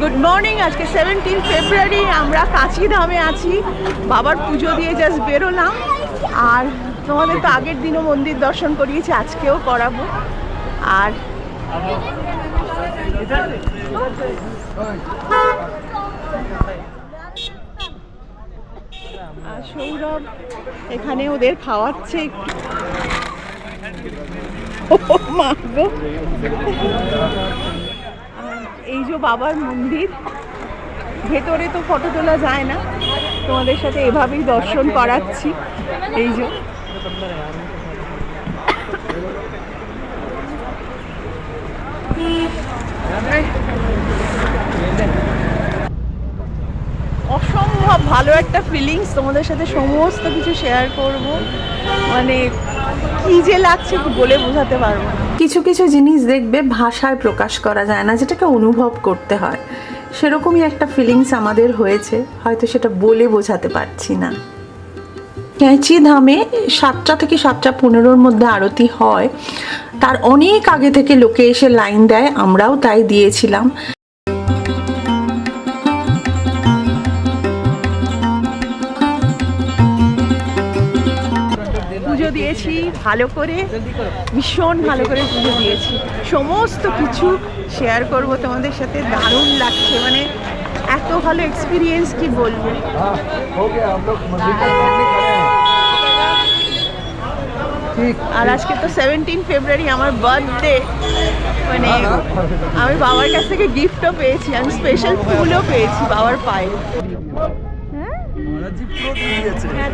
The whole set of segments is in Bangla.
গুড মর্নিং আজকে সেভেন্টিন ফেব্রুয়ারি আমরা কাঁচি ধামে আছি। বাবার পুজো দিয়ে জাস্ট বেরোলাম। আর তোমাদের তো আগের দিনও মন্দির দর্শন করিয়েছি, আজকেও করাবো। আর সৌরভ এখানে ওদের খাওয়াচ্ছে ও মা। এই যে বাবার মন্দির, ভেতরে তো ফটো তোলা যায় না। তোমাদের সাথে এভাবেই দর্শন করাচ্ছি। এই যে। অসম্ভব ভালো একটা ফিলিংস তোমাদের সাথে সমস্ত কিছু শেয়ার করব। মানে কি যে লাগছে বলে বোঝাতে পারব না। কিছু কিছু জিনিস দেখবে ভাষায় প্রকাশ করা যায় না, যেটাকে অনুভব করতে হয়। সেরকমই একটা ফিলিংস আমাদের হয়েছে, হয়তো সেটা বলে বোঝাতে পারছি না। ক্যাঁচি ধামে সাতটা থেকে সাতটা পনেরোর মধ্যে আরতি হয়। তার অনেক আগে থেকে লোকে এসে লাইন দেয়, আমরাও তাই দিয়েছিলাম। দিয়েছি, ভালো করে, ভীষণ ভালো করে পুজো দিয়েছি। সমস্ত কিছু শেয়ার করব তোমাদের সাথে, দারুণ লাগছে মানে এত ভালো এক্সপিরিয়েন্স কি বলব? আর আজকে তো সেভেন্টিন ফেব্রুয়ারি আমার বার্থডে মানে আমি বাবার কাছ থেকে গিফটও পেয়েছি, আমি স্পেশাল ফুলও পেয়েছি বাবার পায়ে।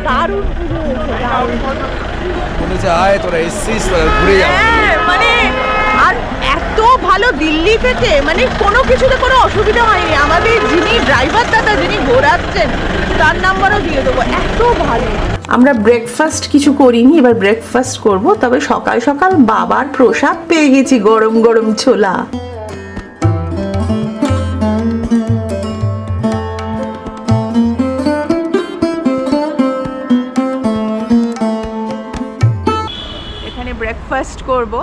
দারুণ পুজো হয়েছে দারুণ। বলেছে আয় তোরা এসছিস তোরা ঘুরে যা হ্যাঁ মানে আর এত ভালো দিল্লি থেকে মানে কোনো কিছুতে কোনো অসুবিধা হয়নি। আমাদের যিনি ড্রাইভার দাদা যিনি ঘোরাচ্ছেন তার নাম্বারও দিয়ে দেবো। এত ভালো। আমরা ব্রেকফাস্ট কিছু করিনি এবার ব্রেকফাস্ট করব তবে সকাল সকাল বাবার প্রসাদ পেয়ে গেছি গরম গরম ছোলা। ব্রেকফাস্ট করব।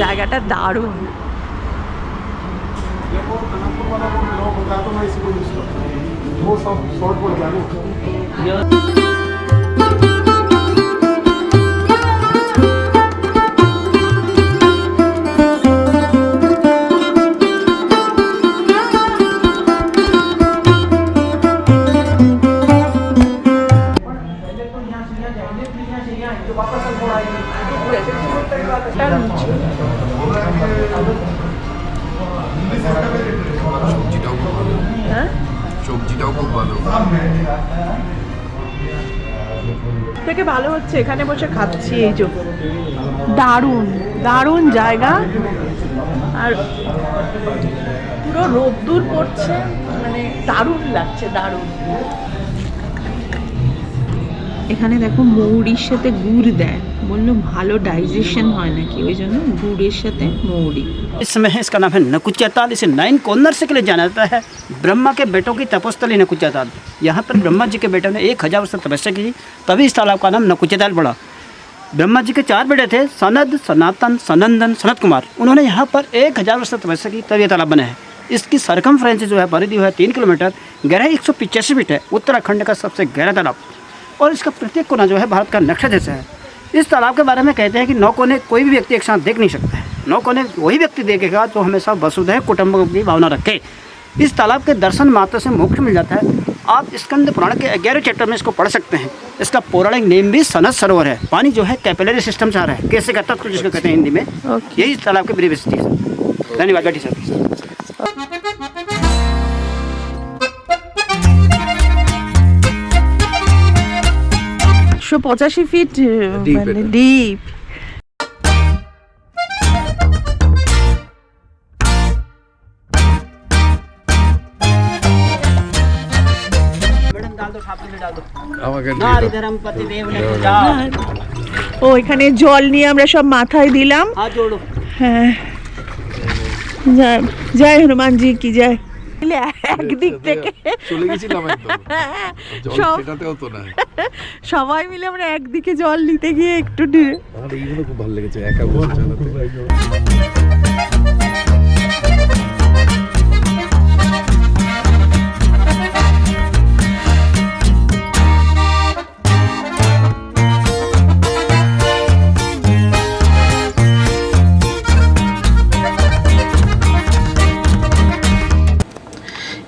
জায়গাটা দারুণ। একটা থেকে ভালো হচ্ছে, এখানে বসে খাচ্ছি, এই যে। দারুণ দারুণ জায়গা। আর পুরো রোদ্দুর পড়ছে মানে দারুণ লাগছে, দারুণ। এখানে দেখো মৌরির সাথে গুড় দেয়। বললো ভালো ডাইজেশন হয় নাকি ওই জন্য গুড়ের সাথে মৌরি इसमें है इसका नाम है नकुच्चा ताल इसे नाइन कॉर्नर से के लिए जाना जाता है ब्रह्मा के बेटों की तपोस्थली नकुच्चा ताल यहाँ पर ब्रह्मा जी के बेटों ने एक हज़ार वर्ष तपस्या की तभी इस तालाब का नाम नकुच्चा ताल पड़ा ब्रह्मा जी के चार बेटे थे सनद सनातन सनंदन सनत कुमार उन्होंने यहाँ पर एक हज़ार वर्ष तक तपस्या की तभी ये तालाब बना है इसकी सरकम जो है परिधि जो है तीन किलोमीटर गहराई एक सौ पिचासी फीट है उत्तराखंड का सबसे गहरा तालाब और इसका प्रत्येक कोना जो है भारत का नक्शा जैसा है इस तालाब के बारे में कहते हैं कि नौ कोने कोई भी व्यक्ति एक साथ देख नहीं सकता है। नौ कोने वही व्यक्ति देखेगा जो हमेशा वसुधैव कुटुंब की भावना रखे। इस तालाब के दर्शन मात्र से मोक्ष मिल जाता है। आप स्कंद पुराण के ग्यारह चैप्टर में इसको पढ़ सकते हैं। इसका पौराणिक नेम भी सनत सरोवर है। पानी जो है कैपिलरी सिस्टम से आ रहा है। कैसे का तत्व जिसको कहते हैं हिंदी में? यही इस तालाब की ब्रीफ है। धन्यवाद बैठी सर পঁচাশি ফিট মানে ডিপ ও এখানে জল নিয়ে আমরা সব মাথায় দিলাম। হ্যাঁ। জয় হনুমানজি কি যায় একদিক থেকে চলে গেছিলাম সেটাতেও তো না সবাই মিলে আমরা একদিকে জল নিতে গিয়ে একটু আমার এইগুলো খুব ভালো লেগেছে একা বসে চালাতে।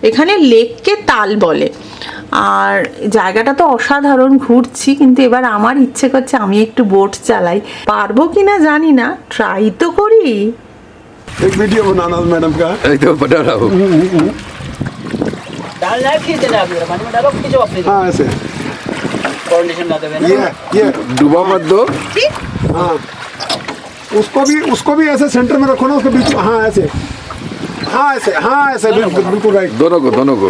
এখানে লেককে তাল বলে আর জায়গাটা তো অসাধারণ ঘুরছি কিন্তু এবার আমার ইচ্ছে করছে আমি একটু বোট চালাই পারবো কি না জানি না ট্রাই তো করি एक वीडियो बनाना मैडम का এই তো বটা রাও डाल रहा है खींच देना अभी पानी में डालो खींचो अपने हाँ ऐसे कोऑर्डिनेशन लाते हुए ये ना ये ডুবা মত দো हाँ उसको भी उसको भी ऐसे सेंटर में रखो ना उसके बीच में हाँ ऐसे हाँ ऐसे हाँ ऐसे बिल्कुल बिल्कुल राइट দোনো কো দোনো কো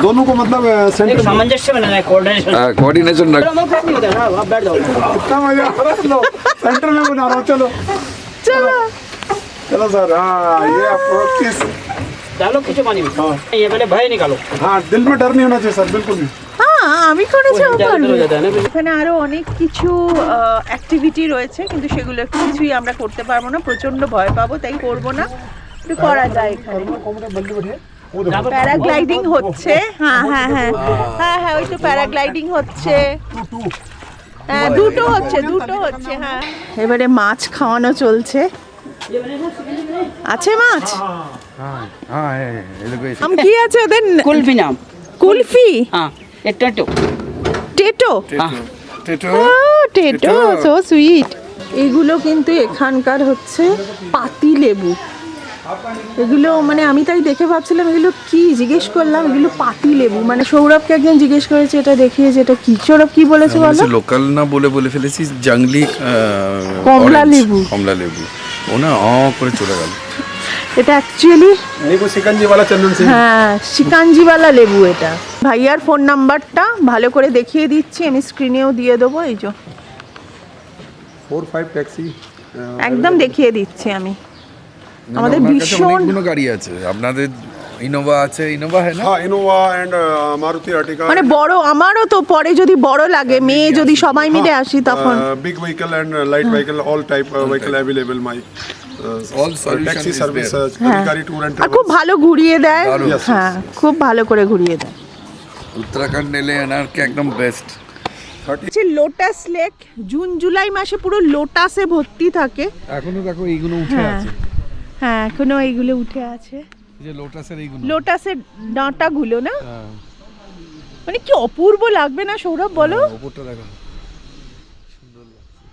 दोनों को मतलब अ, एक सेंटर में सामंजस्य बनाना है कोऑर्डिनेशन কোঅর্ডিনেশন রাখ चलो मैं कुछ नहीं होता ना आप बैठ जाओ इतना मजा आ रहा है, लो सेंटर में बना रहा हूँ चलो চলো चलो सर हाँ ये अप्रोच डालो खींचो पानी में हाँ। ये पहले भय निकालो हाँ दिल में डर नहीं होना चाहिए सर बिल्कुल भी হ্যাঁ আমি করেছি ও इधर उधर हो করবে। जाता है ना फिर। এখানে আরো অনেক কিছু অ্যাক্টিভিটি রয়েছে কিন্তু সেগুলো কিছুই আমরা করতে পারবো না প্রচন্ড ভয় পাবো তাই করবো না কিছু করা যায় এখানে। প্যারাগ্লাইডিং হচ্ছে। হ্যাঁ হ্যাঁ হ্যাঁ। হ্যাঁ হ্যাঁ ওই তো প্যারাগ্লাইডিং হচ্ছে। হ্যাঁ দুটো হচ্ছে দুটো হচ্ছে হ্যাঁ। এবারে মাছ খাওয়ানো চলছে। আছে মাছ? আম কি আছে ওদের? কুলফি নাম। কুলফি? হ্যাঁ টেটো। টেটো? হ্যাঁ। টেটো। সো সুইট এগুলো কিন্তু এখানকার হচ্ছে পাতি লেবু এগুলো মানে আমি তাই দেখে ভাবছিলাম এগুলো কি জিজ্ঞেস করলাম এগুলো পাতি লেবু। মানে সৌরভকে একজন জিজ্ঞেস করেছে এটা দেখিয়ে যে এটা কি? সৌরভ কি বলেছে বলো? লোকাল না বলে বলে ফেলেছি জাংলি কমলা লেবু। কমলা লেবু। ও না অ করে চলে গেল। এটা অ্যাকচুয়ালি লেবু শিকাঞ্জিওয়ালা চন্দন সিং। হ্যাঁ শিকাঞ্জিওয়ালা লেবু এটা। ভাইয়ার ফোন নাম্বারটা ভালো করে দেখিয়ে দিচ্ছি আমি স্ক্রিনেও দিয়ে দেবো এই যে। ফোর ফাইভ ট্যাক্সি একদম দেখিয়ে দিচ্ছি আমি। আমাদের ওনার কাছে ভীষণ অনেকগুলো গাড়ি আছে আপনাদের ইনোভা আছে ইনোভা হ্যাঁ না हाँ इनोवा एंड मारुति अर्टिका মানে বড় আমারও তো পরে যদি বড় লাগে মেয়ে যদি সবাই মিলে আসি তখন big vehicle and light vehicle all type vehicle available my All solution taxi is service there. Adhikari tour and আর খুব ভালো ঘুরিয়ে দেয় দারুণ। Yes, yes. হ্যাঁ খুব ভালো করে ঘুরিয়ে দেয় উত্তরাখণ্ড এলে এনারকে একদম বেস্ট হচ্ছে লোটাস লেক জুন জুলাই মাসে পুরো লোটাসে ভর্তি থাকে এখনো দেখো এইগুলো উঠে হ্যাঁ আছে হ্যাঁ এখনও এইগুলো উঠে আছে। যে লোটাসের এইগুলো। লোটাসের ডাঁটাগুলো না? হ্যাঁ। মানে কি অপূর্ব লাগবে না সৌরভ বলো? ওপরটা দেখো।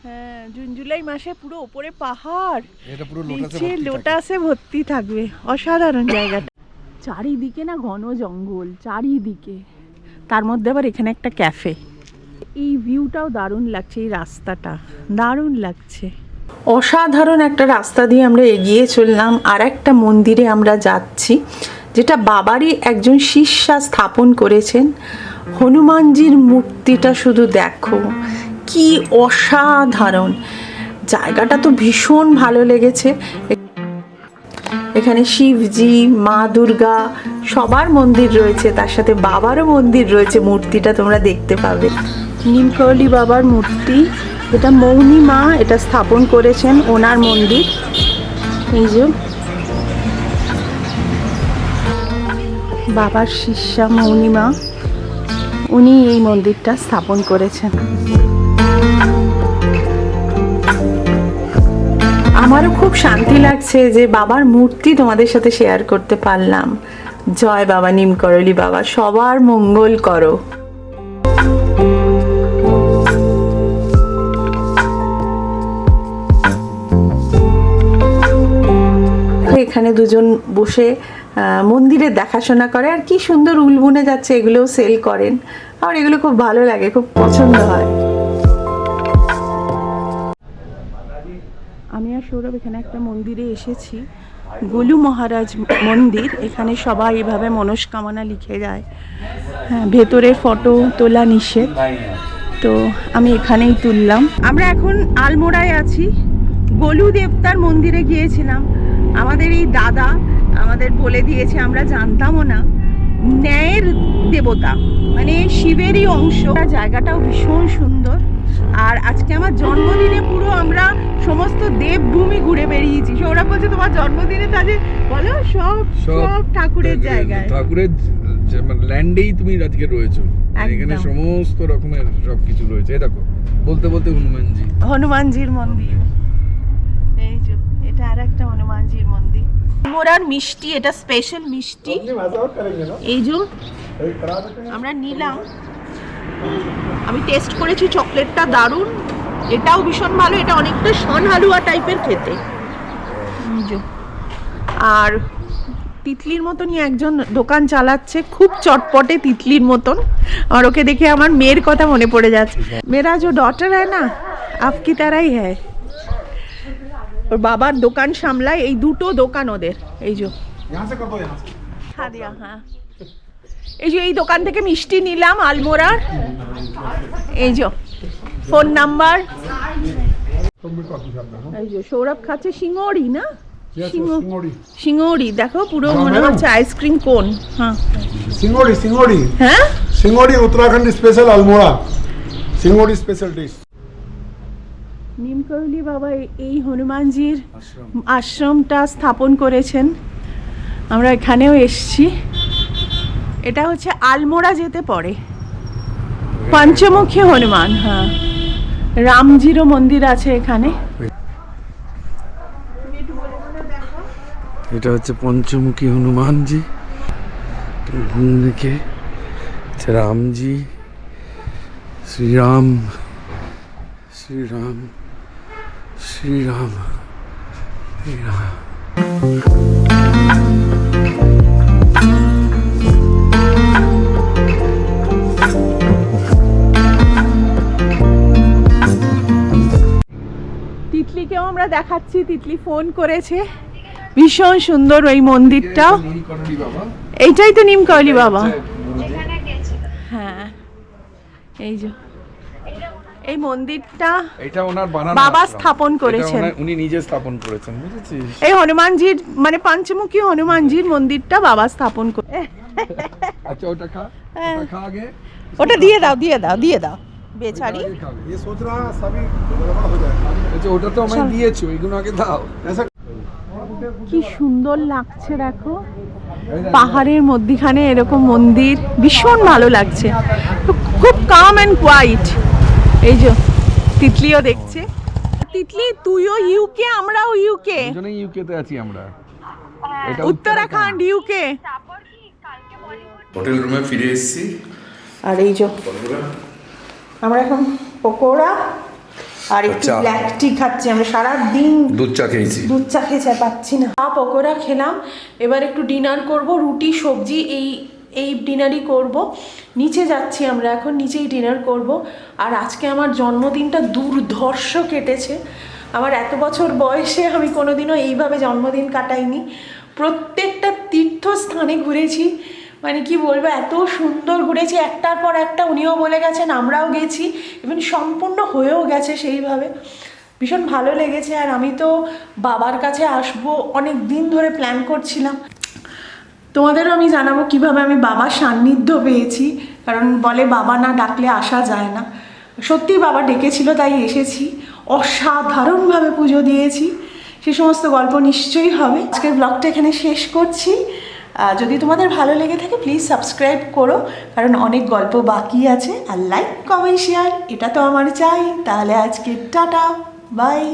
হ্যাঁ জুন জুলাই মাসে পুরো ওপরে পাহাড়। এটা পুরো লোটাসে নিচে লোটাসে ভর্তি থাকবে। অসাধারণ জায়গাটা। চারিদিকে না ঘন জঙ্গল চারিদিকে। তার মধ্যে আবার এখানে একটা ক্যাফে। এই ভিউটাও দারুণ লাগছে এই রাস্তাটা। দারুণ লাগছে। অসাধারণ একটা রাস্তা দিয়ে আমরা এগিয়ে চললাম আর একটা মন্দিরে আমরা যাচ্ছি, যেটা বাবারই একজন শিষ্যা স্থাপন করেছেন। হনুমানজির মূর্তিটা শুধু দেখো, কি অসাধারণ। জায়গাটা তো ভীষণ ভালো লেগেছে। এখানে শিবজি, মা দুর্গা, সবার মন্দির রয়েছে, তার সাথে বাবারও মন্দির রয়েছে, মূর্তিটা তোমরা দেখতে পাবে। নীলকৌলি বাবার মূর্তি। এটা মৌনি মা এটা স্থাপন করেছেন ওনার মন্দির। এই যে। বাবার শিষ্যা মৌনি মা উনি এই মন্দিরটা স্থাপন করেছেন। আমারও খুব শান্তি লাগছে যে বাবার মূর্তি তোমাদের সাথে শেয়ার করতে পারলাম। জয় বাবা, নিমকরলি বাবা, সবার মঙ্গল করো। এখানে দুজন বসে মন্দিরের দেখাশোনা করে আর কি সুন্দর উলবুনে যাচ্ছে, এগুলোও সেল করেন। আর এগুলো খুব ভালো লাগে, খুব পছন্দ হয়। আমি আর সৌরভ এখানে একটা মন্দিরে এসেছি। গোলু মহারাজ মন্দির, এখানে সবাই এভাবে মনস্কামনা লিখে যায়। হ্যাঁ ভেতরে ফটো তোলা নিষেধ। তো আমি এখানেই তুললাম। আমরা এখন আলমোড়ায় আছি। গোলু দেবতার মন্দিরে গিয়েছিলাম। আমাদের এই দাদা আমাদের বলে দিয়েছে আমরা জানতামও না। ন্যায়ের দেবতা মানে শিবেরই অংশ। জায়গাটাও ভীষণ সুন্দর। আর আজকে আমার জন্মদিনে পুরো আমরা সমস্ত দেবভূমি ঘুরে বেরিয়েছি সৌরভ বলছে তোমার জন্মদিনে কাজে বলো সব সব ঠাকুরের জায়গায়। ঠাকুরের ল্যান্ডেই তুমি আজকে রয়েছো। এখানে সমস্ত রকমের সব কিছু রয়েছে। দেখো বলতে বলতে হনুমানজি। হনুমানজির মন্দির। এই যে এটা আর একটা হনুমানজির মন্দির। মোরার মিষ্টি এটা স্পেশাল মিষ্টি। এই যে আমরা নিলাম। আমি টেস্ট করেছি চকলেটটা দারুণ। এটাও ভীষণ ভালো এটা অনেকটা সন হালুয়া টাইপের খেতে আর তিতলির মতনই একজন দোকান চালাচ্ছে খুব চটপটে তিতলির মতন। আর ওকে দেখে আমার মেয়ের কথা মনে পড়ে যাচ্ছে। মেয়েরা যে ডটার হ্যাঁ না আপকি তারাই হ্যাঁ। ওর বাবার দোকান সামলায় এই দুটো দোকান ওদের এই যে। হ্যাঁ। এই যে এই দোকান থেকে মিষ্টি নিলাম আলমোড়ার। এই যে ফোন নাম্বার। এই সৌরভ খাচ্ছে সিঙ্গড়ি না? সিঙ্গড়ি দেখো পুরো মনে হচ্ছে আইসক্রিম কোন হ্যাঁ। সিঙ্গড়ি সিঙ্গড়ি হ্যাঁ? Singori Uttarakhand special Almora. Singori special dish Nimkauli Baba এই- হনুমানজির আশ্রমটা স্থাপন করেছেন। আমরা এখানেও এসছি। এটা হচ্ছে আলমোড়া যেতে পড়ে। পঞ্চমুখী হনুমান হ্যাঁ। রামজিরও মন্দির আছে এখানে। এটা হচ্ছে পঞ্চমুখী হনুমানজি। দেখে রামজি। শ্রীরাম। শ্রীরাম। শ্রীরাম শ্রীরাম তিতলিকেও আমরা দেখাচ্ছি তিতলি ফোন করেছে। ভীষণ সুন্দর ওই মন্দিরটাও এইটাই তো নিমকৌলি বাবা। হ্যাঁ এই যে। এই মন্দিরটা এটা ওনার বানানো বাবা আশ্রম। স্থাপন এটা করেছেন। ওনার- উনি নিজে স্থাপন করেছেন বুঝেছিস এই হনুমানজির মানে পঞ্চমুখী হনুমানজির মন্দিরটা বাবা স্থাপন করে আচ্ছা ওটা খা ওটা খা আগে ওটা দিয়ে দাও দিয়ে দাও দিয়ে দাও বেচারি ये सोच रहा सभी गड़बड़ हो जाएगा আচ্ছা ওটা তো আমায় দিয়েছো এগুলো আগে দাও ऐसा কি সুন্দর লাগছে দেখো পাহাড়ের মধ্যিখানে এরকম মন্দির ভীষণ ভালো লাগছে খুব কাম অ্যান্ড কোয়াইট এই যে তিতলিও দেখছে। তিতলি তুইও ইউকে আমরাও ইউকে দুজনেই ইউকে তে আছি আমরা। এটা উত্তরাখণ্ড ইউকে হোটেল রুমে ফিরে এসেছি। আর এই যে আমরা এখন পকোড়া আর একটু চা। ব্ল্যাক টি খাচ্ছি। আমরা সারা দিন দুধ চা খেয়েছি। দুধ চা খেতে পাচ্ছি না। চা পকোড়া খেলাম। এবার একটু ডিনার করব। রুটি সবজি এই এই ডিনারই করব। নিচে যাচ্ছি আমরা এখন নিচেই ডিনার করব। আর আজকে আমার জন্মদিনটা দুর্ধর্ষ কেটেছে। আমার এত বছর বয়সে আমি কোনোদিনও এইভাবে জন্মদিন কাটাইনি। প্রত্যেকটা তীর্থস্থানে ঘুরেছি। মানে কি বলব, এত সুন্দর ঘুরেছি। একটার পর একটা উনিও বলে গেছেন, আমরাও গেছি। ইভেন সম্পূর্ণ হয়েও গেছে সেইভাবে। ভীষণ ভালো লেগেছে। আর আমি তো বাবার কাছে আসব, অনেক দিন ধরে প্ল্যান করছিলাম। তোমাদেরও আমি জানাব কীভাবে আমি বাবার সান্নিধ্য পেয়েছি, কারণ বলে বাবা না ডাকলে আসা যায় না। সত্যি বাবা ডেকেছিল, তাই এসেছি। অসাধারণভাবে পুজো দিয়েছি। সে সমস্ত গল্প নিশ্চয়ই হবে। আজকের ব্লগটা এখানে শেষ করছি। যদি তোমাদের ভালো লেগে থাকে প্লিজ সাবস্ক্রাইব করো। কারণ অনেক গল্প বাকি আছে, আর লাইক কমেন্ট শেয়ার এটা তো আমার চাই। তাহলে আজকে টাটা বাই